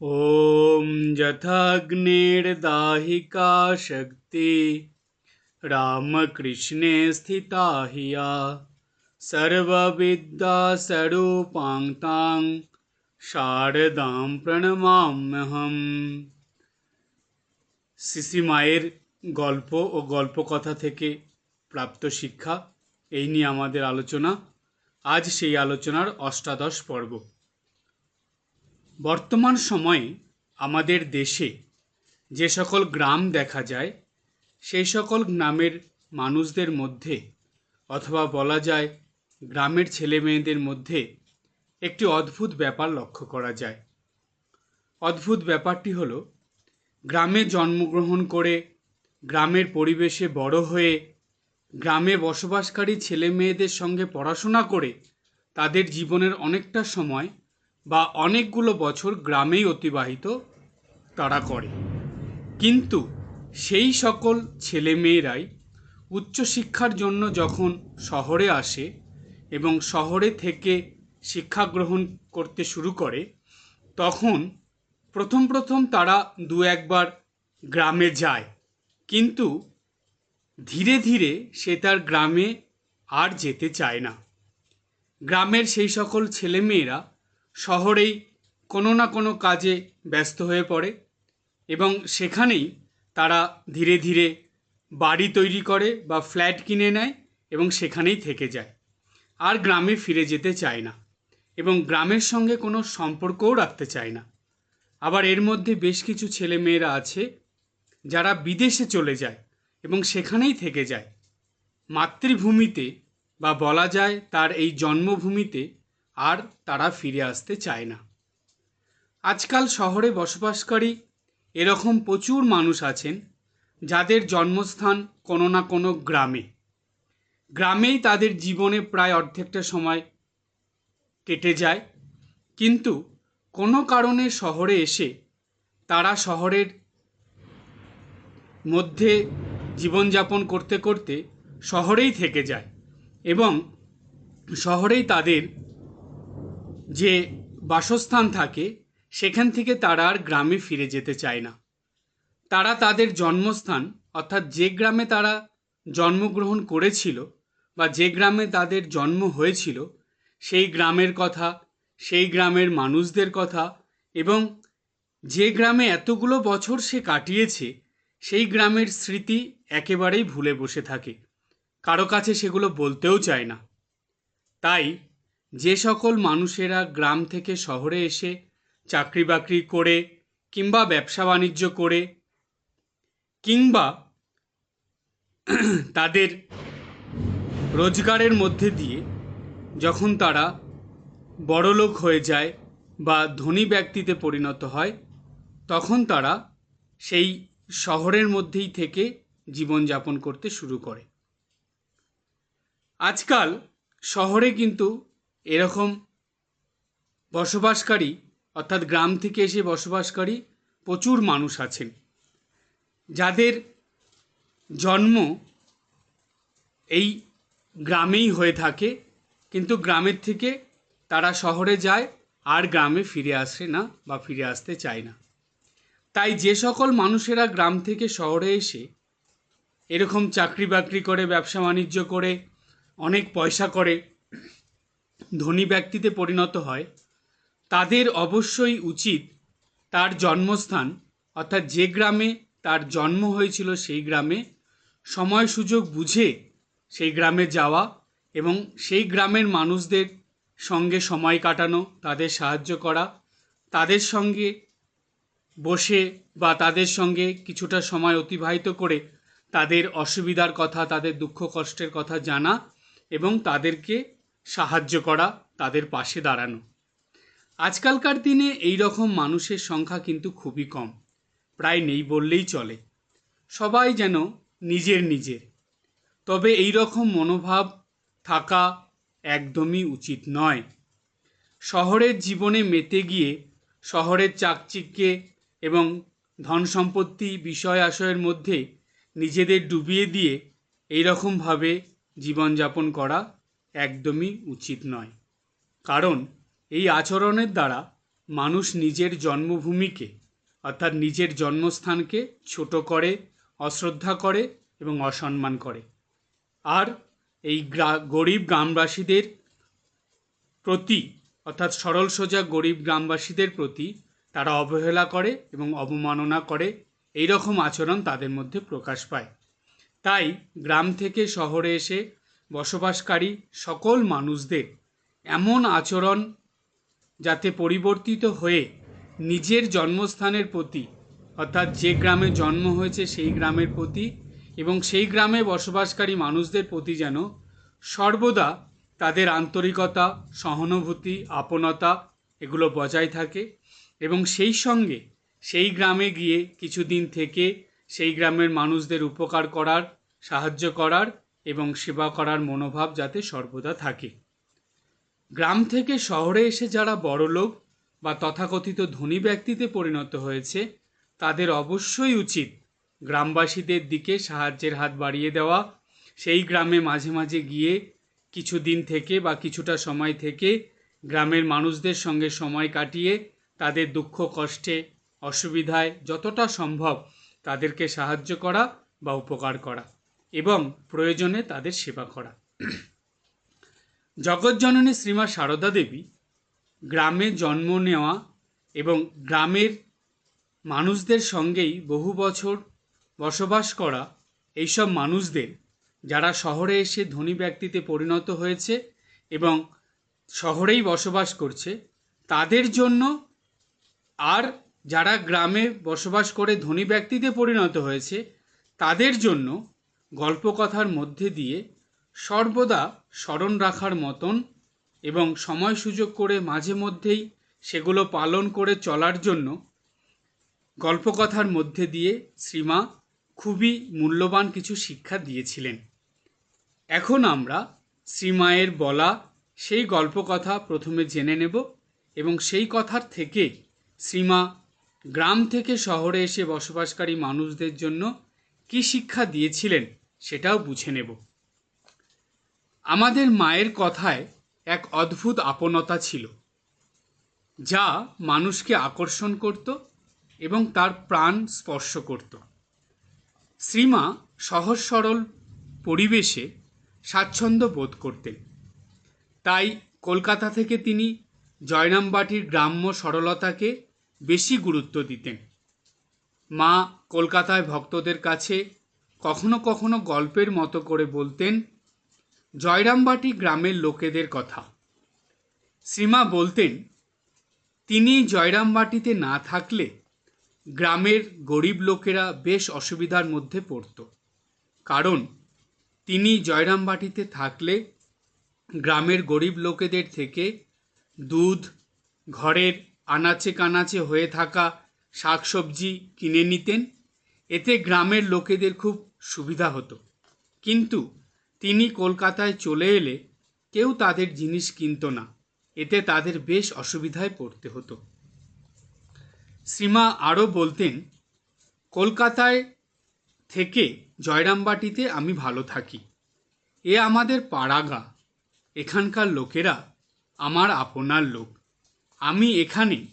ॐ यथाग्निर्दाहिका शक्ति रामकृष्णे स्थिता हिया सर्वविद्यास्वरूपां तां শারদাম প্রণমাম্যহম সিসি মায়ের গল্প ও গল্পকথা থেকে প্রাপ্ত শিক্ষা এই নিয়ে আমাদের আলোচনা আজ সেই আলোচনার অষ্টাদশ পর্ব বর্তমান সময়ে আমাদের দেশে যে সকল গ্রাম দেখা যায়, সেই সকল গ্রামের মানুষদের মধ্যে অথবা বলা যায় গ্রামের ছেলে মেয়েদের মধ্যে একটি অদ্ভুত ব্যাপার লক্ষ্য করা যায়। অদ্ভুত ব্যাপারটি হল, গ্রামে জন্মগ্রহণ করে গ্রামের পরিবেশে বড় হয়ে গ্রামে বসবাসকারী ছেলে মেয়েদের সঙ্গে পড়াশোনা করে তাদের জীবনের অনেকটা সময় বা অনেকগুলো বছর গ্রামেই অতিবাহিত তারা করে। কিন্তু সেই সকল ছেলে মেয়েরাই উচ্চশিক্ষার জন্য যখন শহরে আসে এবং শহরে থেকে শিক্ষা গ্রহণ করতে শুরু করে, তখন প্রথম প্রথম তারা দু একবার গ্রামে যায়। কিন্তু ধীরে ধীরে সে তার গ্রামে আর যেতে চায় না। গ্রামের সেই সকল ছেলেমেয়েরা শহরেই কোনো না কোনো কাজে ব্যস্ত হয়ে পড়ে এবং সেখানেই তারা ধীরে ধীরে বাড়ি তৈরি করে বা ফ্ল্যাট কিনে নেয় এবং সেখানেই থেকে যায়। আর গ্রামে ফিরে যেতে চায় না এবং গ্রামের সঙ্গে কোনো সম্পর্কও রাখতে চায় না। আবার এর মধ্যে বেশ কিছু ছেলে মেয়েরা আছে যারা বিদেশে চলে যায় এবং সেখানেই থেকে যায়। মাতৃভূমিতে বা বলা যায় তার এই জন্মভূমিতে আর তারা ফিরে আসতে চায় না। আজকাল শহরে বসবাসকারী এরকম প্রচুর মানুষ আছেন যাদের জন্মস্থান কোনো না কোনো গ্রামে। গ্রামেই তাদের জীবনে প্রায় অর্ধেকটা সময় কেটে যায়। কিন্তু কোনো কারণে শহরে এসে তারা শহরের মধ্যে জীবনযাপন করতে করতে শহরেই থেকে যায় এবং শহরেই তাদের যে বাসস্থান থাকে, সেখান থেকে তারা আর গ্রামে ফিরে যেতে চায় না। তারা তাদের জন্মস্থান, অর্থাৎ যে গ্রামে তারা জন্মগ্রহণ করেছিল বা যে গ্রামে তাদের জন্ম হয়েছিল, সেই গ্রামের কথা, সেই গ্রামের মানুষদের কথা এবং যে গ্রামে এতগুলো বছর সে কাটিয়েছে, সেই গ্রামের স্মৃতি একেবারেই ভুলে বসে থাকে। কারও কাছে সেগুলো বলতেও চায় না। তাই যে সকল মানুষেরা গ্রাম থেকে শহরে এসে চাকরি বাকরি করে কিংবা ব্যবসা বাণিজ্য করে কিংবা তাদের রোজগারের মধ্যে দিয়ে যখন তারা বড়লোক হয়ে যায় বা ধনী ব্যক্তিতে পরিণত হয়, তখন তারা সেই শহরের মধ্যেই থেকে জীবনযাপন করতে শুরু করে। আজকাল শহরে কিন্তু এরকম বসবাসকারী, অর্থাৎ গ্রাম থেকে এসে বসবাসকারী প্রচুর মানুষ আছেন। যাদের জন্ম এই গ্রামেই হয়ে থাকে, কিন্তু গ্রামের থেকে তারা শহরে যায় আর গ্রামে ফিরে আসে না বা ফিরে আসতে চায় না। তাই যে সকল মানুষেরা গ্রাম থেকে শহরে এসে এরকম চাকরি বাকরি করে ব্যবসা বাণিজ্য করে, অনেক পয়সা করে ধনী ব্যক্তিতে পরিণত হয়, তাদের অবশ্যই উচিত তার জন্মস্থান, অর্থাৎ যে গ্রামে তার জন্ম হয়েছিল সেই গ্রামে সময় সুযোগ বুঝে সেই গ্রামে যাওয়া এবং সেই গ্রামের মানুষদের সঙ্গে সময় কাটানো, তাদের সাহায্য করা, তাদের সঙ্গে বসে বা তাদের সঙ্গে কিছুটা সময় অতিবাহিত করে তাদের অসুবিধার কথা, তাদের দুঃখ কষ্টের কথা জানা এবং তাদেরকে সাহায্য করা, তাদের পাশে দাঁড়ানো। আজকালকার দিনে এই রকম মানুষের সংখ্যা কিন্তু খুবই কম। প্রায় নেই বললেই চলে। সবাই যেন নিজের নিজের। তবে এই রকম মনোভাব থাকা একদমই উচিত নয়। শহরের জীবনে মেতে গিয়ে শহরের চাকচিক্যে এবং ধন সম্পত্তি বিষয় আশয়ের মধ্যে নিজেদের ডুবিয়ে দিয়ে এইরকমভাবে জীবনযাপন করা একদমই উচিত নয়। কারণ এই আচরণের দ্বারা মানুষ নিজের জন্মভূমিকে, অর্থাৎ নিজের জন্মস্থানকে ছোট করে, অশ্রদ্ধা করে এবং অসম্মান করে। আর এই গ্রা, গরিব গ্রামবাসীদের প্রতি, অর্থাৎ সরল সোজা গরিব গ্রামবাসীদের প্রতি তারা অবহেলা করে এবং অবমাননা করে এই রকম আচরণ তাদের মধ্যে প্রকাশ পায়। তাই গ্রাম থেকে শহরে এসে বসবাসকারী সকল মানুষদের এমন আচরণ যাতে পরিবর্তিত হয়ে নিজের জন্মস্থানের প্রতি, অর্থাৎ যে গ্রামে জন্ম হয়েছে সেই গ্রামের প্রতি এবং সেই গ্রামে বসবাসকারী মানুষদের প্রতি যেন সর্বদা তাদের আন্তরিকতা, সহানুভূতি, আপনতা এগুলো বজায় থাকে এবং সেই সঙ্গে সেই গ্রামে গিয়ে কিছুদিন থেকে সেই গ্রামের মানুষদের উপকার করার, সাহায্য করার এবং সেবা করার মনোভাব যাতে সর্বদা থাকে। গ্রাম থেকে শহরে এসে যারা বড়লোক বা তথাকথিত ধনী ব্যক্তিতে পরিণত হয়েছে, তাদের অবশ্যই উচিত গ্রামবাসীদের দিকে সাহায্যের হাত বাড়িয়ে দেওয়া। সেই গ্রামে মাঝে মাঝে গিয়ে কিছু দিন থেকে বা কিছুটা সময় থেকে গ্রামের মানুষদের সঙ্গে সময় কাটিয়ে তাদের দুঃখ, কষ্টে, অসুবিধায় যতটা সম্ভব তাদেরকে সাহায্য করা বা উপকার করা। এবং প্রয়োজনে তাদের সেবা করা। জগৎজননী শ্রীমা সারদা দেবী গ্রামে জন্ম নেওয়া এবং গ্রামের মানুষদের সঙ্গেই বহু বছর বসবাস করা এইসব মানুষদের, যারা শহরে এসে ধনী ব্যক্তিতে পরিণত হয়েছে এবং শহরেই বসবাস করছে, তাদের জন্য আর যারা গ্রামে বসবাস করে ধনী ব্যক্তিতে পরিণত হয়েছে, তাদের জন্য গল্পকথার মধ্যে দিয়ে সর্বদা স্মরণ রাখার মতন এবং সময় সুযোগ করে মাঝে মধ্যেই সেগুলো পালন করে চলার জন্য গল্পকথার মধ্যে দিয়ে শ্রীমা খুবই মূল্যবান কিছু শিক্ষা দিয়েছিলেন। এখন আমরা শ্রীমায়ের বলা সেই গল্পকথা প্রথমে জেনে নেব এবং সেই কথার থেকে শ্রীমা গ্রাম থেকে শহরে এসে বসবাসকারী মানুষদের জন্য কী শিক্ষা দিয়েছিলেন সেটাও বুঝে নেব। আমাদের মায়ের কথায় এক অদ্ভুত আপনতা ছিল, যা মানুষকে আকর্ষণ করত এবং তার প্রাণ স্পর্শ করত। শ্রীমা সহজ সরল পরিবেশে স্বাচ্ছন্দ্য বোধ করতেন। তাই কলকাতা থেকে তিনি জয়রামবাটির গ্রাম্য সরলতাকে বেশি গুরুত্ব দিতেন। মা কলকাতায় ভক্তদের কাছে কখনো কখনো গল্পের মতো করে বলতেন জয়রামবাটি গ্রামের লোকেদের কথা। শ্রীমা বলতেন, তিনি জয়রামবাটিতে না থাকলে গ্রামের গরিব লোকেরা বেশ অসুবিধার মধ্যে পড়ত। কারণ তিনি জয়রামবাটিতে থাকলে গ্রামের গরিব লোকেদের থেকে দুধ, ঘরের আনাচে কানাচে হয়ে থাকা শাকসবজি কিনে নিতেন এতে গ্রামের লোকেদের খুব সুবিধা হতো। কিন্তু তিনি কলকাতায় চলে এলে কেউ তাদের জিনিস কিনত না। এতে তাদের বেশ অসুবিধায় পড়তে হতো। শ্রীমা আরও বলতেন, কলকাতায় থেকে জয়রামবাটিতে আমি ভালো থাকি। এ আমাদের পাড়াগা। এখানকার লোকেরা আমার আপনার লোক। আমি এখানে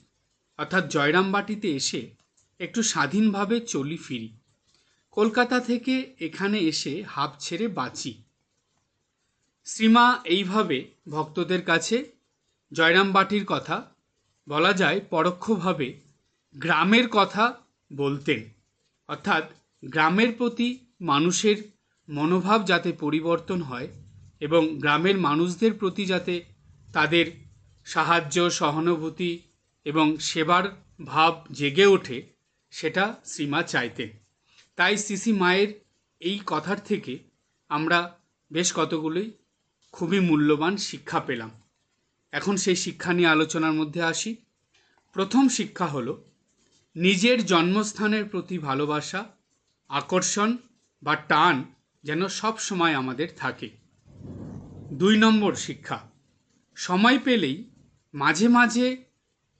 অর্থাৎ জয়রামবাটিতে এসে একটু স্বাধীনভাবে চলি ফিরি। কলকাতা থেকে এখানে এসে হাঁপ ছেড়ে বাঁচি। শ্রীমা এইভাবে ভক্তদের কাছে জয়রামবাটির কথা বলা যায় পরোক্ষভাবে গ্রামের কথা বলতেন। অর্থাৎ গ্রামের প্রতি মানুষের মনোভাব যাতে পরিবর্তন হয় এবং গ্রামের মানুষদের প্রতি যাতে তাদের সাহায্য, সহানুভূতি এবং সেবার ভাব জেগে ওঠে সেটা শ্রীমা চাইতেন তাই সিসি মায়ের এই কথার থেকে আমরা বেশ কতগুলোই খুবই মূল্যবান শিক্ষা পেলাম। এখন সেই শিক্ষা নিয়ে আলোচনার মধ্যে আসি। প্রথম শিক্ষা হল, নিজের জন্মস্থানের প্রতি ভালোবাসা, আকর্ষণ বা টান যেন সব সময় আমাদের থাকে। দুই নম্বর শিক্ষা, সময় পেলেই মাঝে মাঝে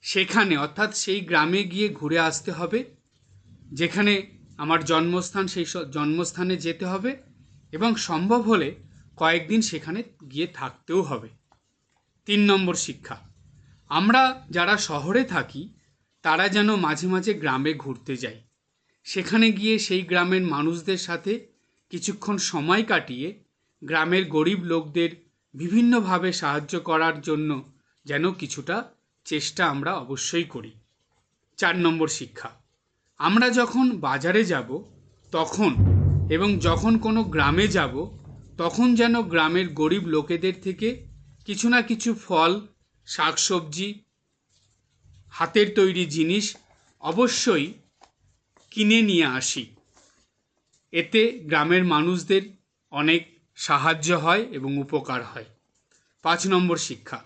সেখানে অর্থাৎ সেই গ্রামে গিয়ে ঘুরে আসতে হবে যেখানে আমার জন্মস্থান, সেই জন্মস্থানে যেতে হবে এবং সম্ভব হলে কয়েকদিন সেখানে গিয়ে থাকতেও হবে। তিন নম্বর শিক্ষা, আমরা যারা শহরে থাকি, তারা যেন মাঝে মাঝে গ্রামে ঘুরতে যাই সেখানে গিয়ে সেই গ্রামের মানুষদের সাথে কিছুক্ষণ সময় কাটিয়ে গ্রামের গরিব লোকদের বিভিন্নভাবে সাহায্য করার জন্য যেন কিছুটা চেষ্টা আমরা অবশ্যই করি। চার নম্বর শিক্ষা আমরা যখন বাজারে যাব, তখন এবং যখন কোনো গ্রামে যাব, তখন যেন গ্রামের গরিব লোকেদের থেকে কিছু না কিছু ফল, শাকসবজি, হাতের তৈরি জিনিস অবশ্যই কিনে নিয়ে আসি। এতে গ্রামের মানুষদের অনেক সাহায্য হয় এবং উপকার হয়। পাঁচ নম্বর শিক্ষা।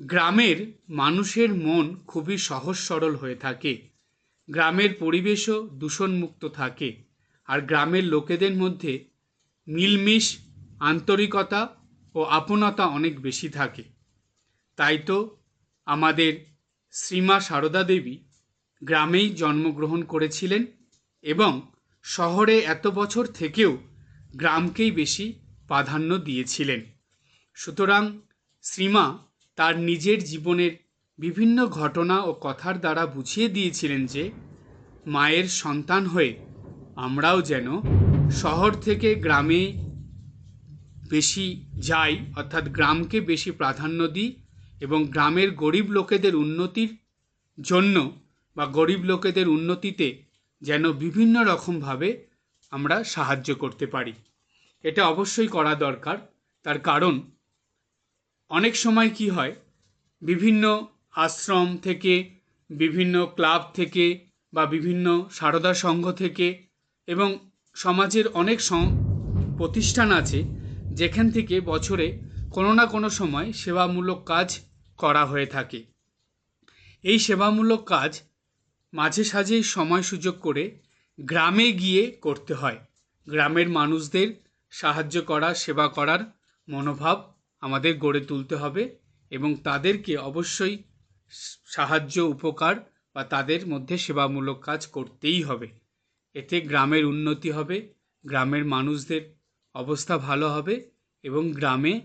গ্রামের মানুষের মন খুবই সহজ সরল হয়ে থাকে। গ্রামের পরিবেশও দূষণমুক্ত থাকে আর গ্রামের লোকেদের মধ্যে মিলমিশ, আন্তরিকতা ও আপনতা অনেক বেশি থাকে। তাই তো আমাদের শ্রীমা সারদা দেবী গ্রামেই জন্মগ্রহণ করেছিলেন এবং শহরে এত বছর থেকেও গ্রামকেই বেশি প্রাধান্য দিয়েছিলেন। সুতরাং শ্রীমা তার নিজের জীবনের বিভিন্ন ঘটনা ও কথার দ্বারা বুঝিয়ে দিয়েছিলেন যে, মায়ের সন্তান হয়ে আমরাও যেন শহর থেকে গ্রামে বেশি যাই, অর্থাৎ গ্রামকে বেশি প্রাধান্য দিই এবং গ্রামের গরিব লোকেদের উন্নতির জন্য বা গরিব লোকেদের উন্নতিতে যেন বিভিন্ন রকমভাবে আমরা সাহায্য করতে পারি। এটা অবশ্যই করা দরকার। তার কারণ, অনেক সময় কি হয়, বিভিন্ন আশ্রম থেকে, বিভিন্ন ক্লাব থেকে বা বিভিন্ন সারদা সংঘ থেকে এবং সমাজের অনেক প্রতিষ্ঠান আছে যেখান থেকে বছরে কোনো না কোনো সময় সেবামূলক কাজ করা হয়ে থাকে। এই সেবামূলক কাজ মাঝে সাঝেই সময় সুযোগ করে গ্রামে গিয়ে করতে হয়। গ্রামের মানুষদের সাহায্য করা, সেবা করার মনোভাব আমাদের গড়ে তুলতে হবে এবং তাদেরকে অবশ্যই সাহায্য, উপকার বা তাদের মধ্যে সেবামূলক কাজ করতেই হবে। এতে গ্রামের উন্নতি হবে, গ্রামের মানুষদের অবস্থা ভালো হবে এবং গ্রামে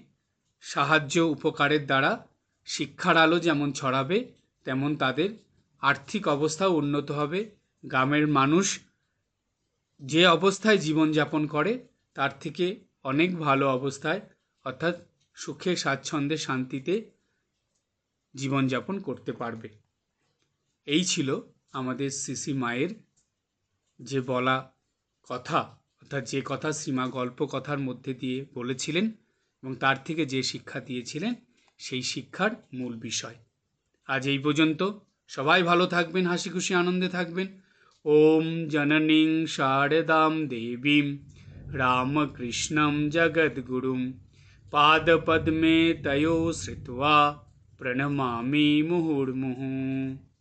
সাহায্য, উপকারের দ্বারা শিক্ষার আলো যেমন ছড়াবে, তেমন তাদের আর্থিক অবস্থাও উন্নত হবে। গ্রামের মানুষ যে অবস্থায় জীবনযাপন করে, তার থেকে অনেক ভালো অবস্থায়, অর্থাৎ সুখে, স্বাচ্ছন্দ্যে, শান্তিতে জীবনযাপন করতে পারবে। এই ছিল আমাদের শ্রী মায়ের যে বলা কথা, অর্থাৎ যে কথা শ্রীমা গল্প কথার মধ্যে দিয়ে বলেছিলেন এবং তার থেকে যে শিক্ষা দিয়েছিলেন, সেই শিক্ষার মূল বিষয়। আজ এই পর্যন্ত। সবাই ভালো থাকবেন হাসি খুশি আনন্দে থাকবেন। ওম জননীং শারদাম দেবীম, রামকৃষ্ণম জগদ্গুরুম। পাদপদ্মে তয়ো শ্রিত্वा प्रणमामि मुहुर्मुहुः